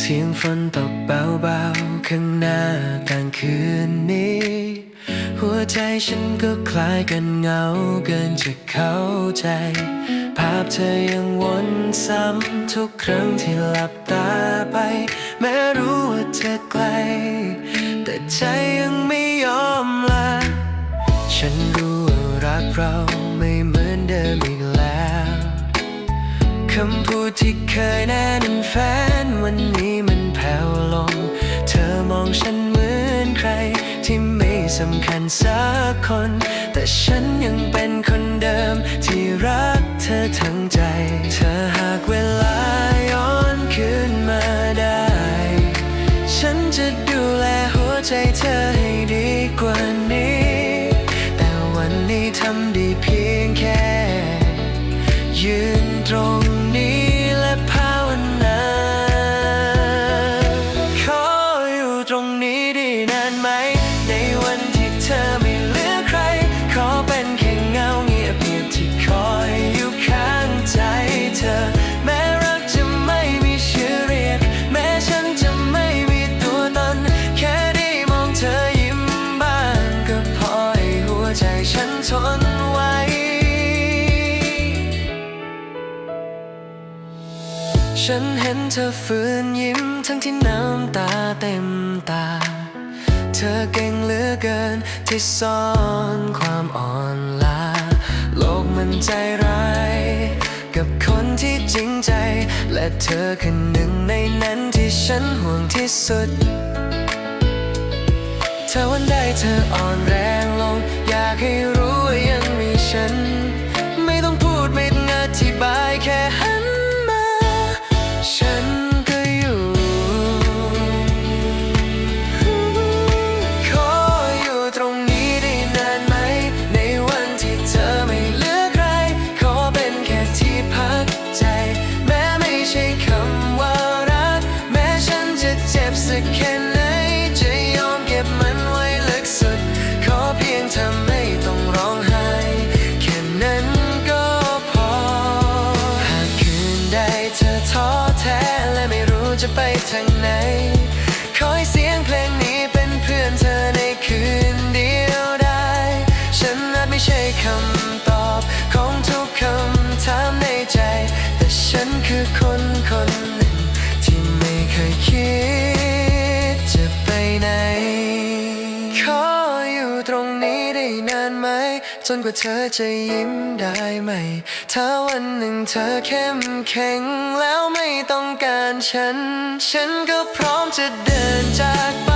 สียงฝนตกเบาๆ ข้างหน้ากลางคืนนี้ หัวใจฉันก็คล้ายกันเหงาเกินจะเข้าใจ ภาพเธอยังวนซ้ำทุกครั้งที่หลับตาไป แม้รู้ว่าเธอไกล แต่ใจยังไม่ยอมลา ฉันรู้ว่ารักเราไม่เหมือนเดิมอีกแล้ว คำพูดที่เคยแน่นแฟนวันนี้มันแผ่วลง เธอมองฉันเหมือนใคร ที่ไม่สำคัญสักคน แต่ฉันยังเป็นคนเดิมที่รักเธอทั้งใจ เธอหากเวลาย้อนคืนมาได้ ฉันจะดูแลหัวใจเธอให้ดีกว่านี้ แต่วันนี้ทำได้เพียงแค่ยืนตรง ใจฉันทนไว้ฉันเห็นเธอฝืนยิ้มทั้งที่น้ำตาเต็มตา เธอเก่งเหลือเกินที่ซ่อนความอ่อนล้า โลกมันใจร้าย กับคนที่จริงใจ และเธอคือหนึ่งในนั้นที่ฉันห่วงที่สุด เธอวันใดเธออ่อนแรง ล จะไปทางไหน คอยเสียงเพลงนี้เป็นเพื่อนเธอในคืนเดียวได้ ฉันอาจไม่ใช่คำ จนกว่าเธอจะยิ้มได้ไหม ถ้าวันหนึ่งเธอเข้มแข็งแล้วไม่ต้องการฉัน ฉันก็พร้อมจะเดินจากไป